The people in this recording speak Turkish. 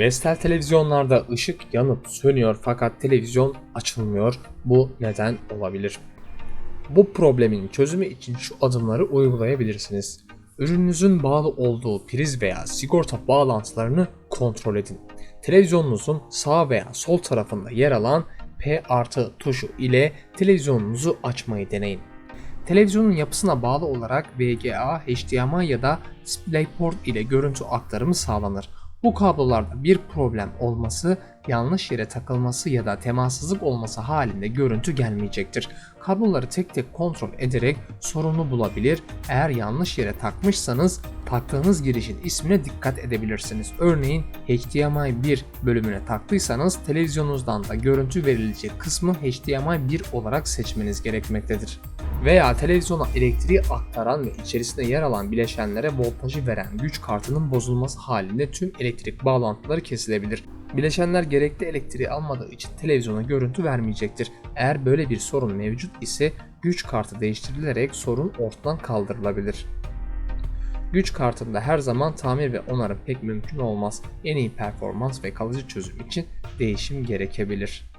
Vestel televizyonlarda ışık yanıp sönüyor fakat televizyon açılmıyor. Bu neden olabilir? Bu problemin çözümü için şu adımları uygulayabilirsiniz. Ürününüzün bağlı olduğu priz veya sigorta bağlantılarını kontrol edin. Televizyonunuzun sağ veya sol tarafında yer alan P artı tuşu ile televizyonunuzu açmayı deneyin. Televizyonun yapısına bağlı olarak VGA, HDMI ya da DisplayPort ile görüntü aktarımı sağlanır. Bu kablolarda bir problem olması, yanlış yere takılması ya da temassızlık olması halinde görüntü gelmeyecektir. Kabloları tek tek kontrol ederek sorunu bulabilir. Eğer yanlış yere takmışsanız taktığınız girişin ismine dikkat edebilirsiniz. Örneğin HDMI 1 bölümüne taktıysanız televizyonunuzdan da görüntü verilecek kısmı HDMI 1 olarak seçmeniz gerekmektedir veya televizyona elektriği aktaran ve içerisinde yer alan bileşenlere voltajı veren güç kartının bozulması halinde tüm elektrik bağlantıları kesilebilir. Bileşenler gerekli elektriği almadığı için televizyona görüntü vermeyecektir. Eğer böyle bir sorun mevcut ise güç kartı değiştirilerek sorun ortadan kaldırılabilir. Güç kartında her zaman tamir ve onarım pek mümkün olmaz. En iyi performans ve kalıcı çözüm için değişim gerekebilir.